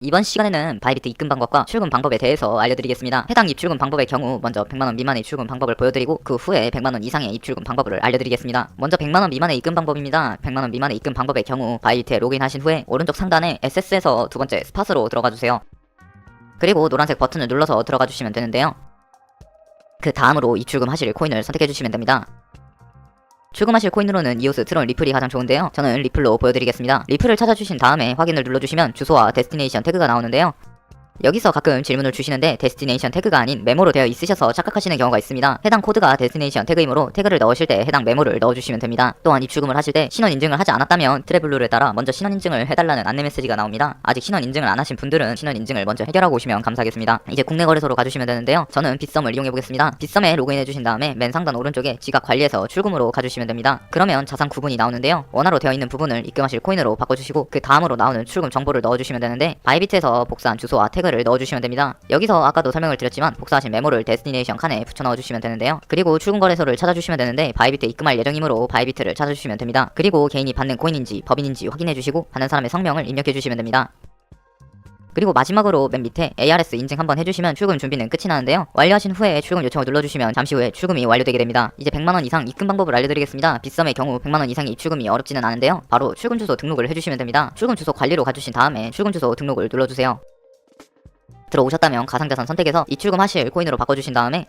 이번 시간에는 바이비트 입금 방법과 출금 방법에 대해서 알려드리겠습니다. 해당 입출금 방법의 경우 먼저 100만원 미만의 출금 방법을 보여드리고 그 후에 100만원 이상의 입출금 방법을 알려드리겠습니다. 먼저 100만원 미만의 입금 방법입니다. 100만원 미만의 입금 방법의 경우 바이비트에 로그인하신 후에 오른쪽 상단에 SS에서 두 번째 스팟으로 들어가 주세요. 그리고 노란색 버튼을 눌러서 들어가 주시면 되는데요. 그 다음으로 입출금 하실 코인을 선택해 주시면 됩니다. 출금하실 코인으로는 이오스 트론 리플이 가장 좋은데요. 저는 리플로 보여드리겠습니다. 리플을 찾아주신 다음에 확인을 눌러주시면 주소와 데스티네이션 태그가 나오는데요. 여기서 가끔 질문을 주시는데 데스티네이션 태그가 아닌 메모로 되어 있으셔서 착각하시는 경우가 있습니다. 해당 코드가 데스티네이션 태그이므로 태그를 넣으실 때 해당 메모를 넣어주시면 됩니다. 또한 입출금을 하실 때 신원 인증을 하지 않았다면 트래블루에 따라 먼저 신원 인증을 해달라는 안내 메시지가 나옵니다. 아직 신원 인증을 안 하신 분들은 신원 인증을 먼저 해결하고 오시면 감사하겠습니다. 이제 국내 거래소로 가주시면 되는데요. 저는 빗썸을 이용해 보겠습니다. 빗썸에 로그인해 주신 다음에 맨 상단 오른쪽에 지갑 관리에서 출금으로 가주시면 됩니다. 그러면 자산 구분이 나오는데요. 원화로 되어 있는 부분을 입금하실 코인으로 바꿔주시고 그 다음으로 나오는 출금 정보를 넣어주시면 되는데 바이비트에서 복사한 주소와 태그 를 넣어주시면 됩니다. 여기서 아까도 설명을 드렸지만 복사하신 메모를 데스티네이션 칸에 붙여 넣어주시면 되는데요. 그리고 출금 거래소를 찾아주시면 되는데 바이비트 입금할 예정이므로 바이비트를 찾아주시면 됩니다. 그리고 개인이 받는 코인인지 법인인지 확인해 주시고 받는 사람의 성명을 입력해 주시면 됩니다. 그리고 마지막으로 맨 밑에 ARS 인증 한번 해주시면 출금 준비는 끝이 나는데요. 완료하신 후에 출금 요청을 눌러주시면 잠시 후에 출금이 완료되게 됩니다. 이제 100만원 이상 입금 방법을 알려드리겠습니다. 빗썸의 경우 100만원 이상의 입출금이 어렵지는 않은데요. 바로 출금 주소 등록을 해주시면 됩니다. 출금 주소 관리로 가주신 다음에 출금 주소 등록을 눌러주세요. 들어오셨다면 가상자산 선택해서 입출금 하실 코인으로 바꿔주신 다음에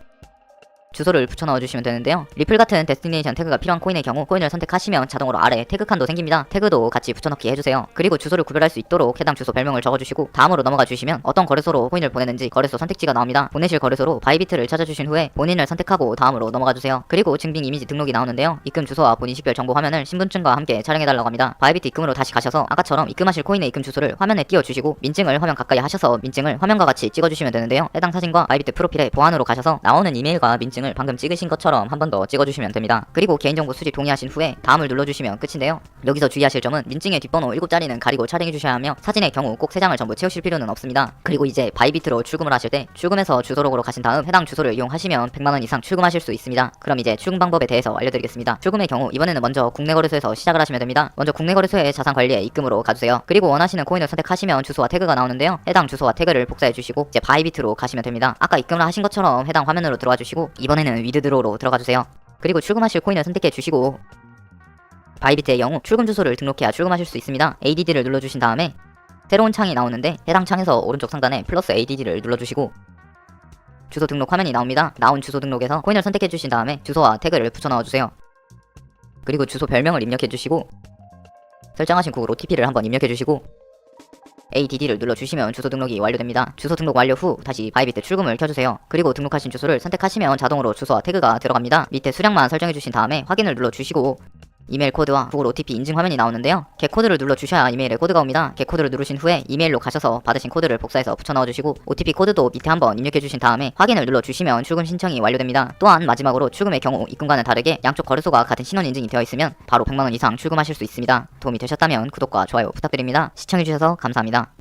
주소를 붙여 넣어주시면 되는데요. 리플 같은 데스티네이션 태그가 필요한 코인의 경우 코인을 선택하시면 자동으로 아래 태그 칸도 생깁니다. 태그도 같이 붙여넣기 해주세요. 그리고 주소를 구별할 수 있도록 해당 주소 별명을 적어주시고 다음으로 넘어가 주시면 어떤 거래소로 코인을 보내는지 거래소 선택지가 나옵니다. 보내실 거래소로 바이비트를 찾아주신 후에 본인을 선택하고 다음으로 넘어가 주세요. 그리고 증빙 이미지 등록이 나오는데요. 입금 주소와 본인 식별 정보 화면을 신분증과 함께 촬영해달라고 합니다. 바이비트 입금으로 다시 가셔서 아까처럼 입금하실 코인의 입금 주소를 화면에 띄워주시고 민증을 화면 가까이 하셔서 민증을 화면과 같이 찍어주시면 되는데요. 해당 사진과 바이비트 프로필에 보안으로 가셔서 나오는 이메일과 민증을 방금 찍으신 것처럼 한 번 더 찍어주시면 됩니다. 그리고 개인정보 수집 동의하신 후에 다음을 눌러주시면 끝인데요. 여기서 주의하실 점은 민증의 뒷번호 7자리는 가리고 촬영해 주셔야 하며 사진의 경우 꼭 3장을 전부 채우실 필요는 없습니다. 그리고 이제 바이비트로 출금을 하실 때 출금해서 주소록으로 가신 다음 해당 주소를 이용하시면 100만원 이상 출금하실 수 있습니다. 그럼 이제 출금 방법에 대해서 알려드리겠습니다. 출금의 경우 이번에는 먼저 국내 거래소에서 시작을 하시면 됩니다. 먼저 국내 거래소의 자산 관리에 입금으로 가주세요. 그리고 원하시는 코인을 선택하시면 주소와 태그가 나오는데요. 해당 주소와 태그를 복사해 주시고 이제 바이비트로 가시면 됩니다. 아까 입금을 하신 것처럼 해당 화면으로 들어와 주시고 이번 에는 위드드로우로 들어가 주세요. 그리고 출금하실 코인을 선택해 주시고 바이비트의 경우 출금 주소를 등록해야 출금하실 수 있습니다. ADD를 눌러주신 다음에 새로운 창이 나오는데 해당 창에서 오른쪽 상단에 플러스 ADD를 눌러주시고 주소 등록 화면이 나옵니다. 나온 주소 등록에서 코인을 선택해 주신 다음에 주소와 태그를 붙여 넣어주세요. 그리고 주소 별명을 입력해 주시고 설정하신 구글 OTP를 한번 입력해 주시고 ADD를 눌러주시면 주소 등록이 완료됩니다. 주소 등록 완료 후 다시 바이비트 출금을 켜주세요. 그리고 등록하신 주소를 선택하시면 자동으로 주소와 태그가 들어갑니다. 밑에 수량만 설정해주신 다음에 확인을 눌러주시고 이메일 코드와 구글 OTP 인증 화면이 나오는데요. 개 코드를 눌러 주셔야 이메일에 코드가 옵니다. 개 코드를 누르신 후에 이메일로 가셔서 받으신 코드를 복사해서 붙여 넣어 주시고 OTP 코드도 밑에 한번 입력해 주신 다음에 확인을 눌러 주시면 출금 신청이 완료됩니다. 또한 마지막으로 출금의 경우 입금과는 다르게 양쪽 거래소가 같은 신원 인증이 되어 있으면 바로 100만 원 이상 출금하실 수 있습니다. 도움이 되셨다면 구독과 좋아요 부탁드립니다. 시청해 주셔서 감사합니다.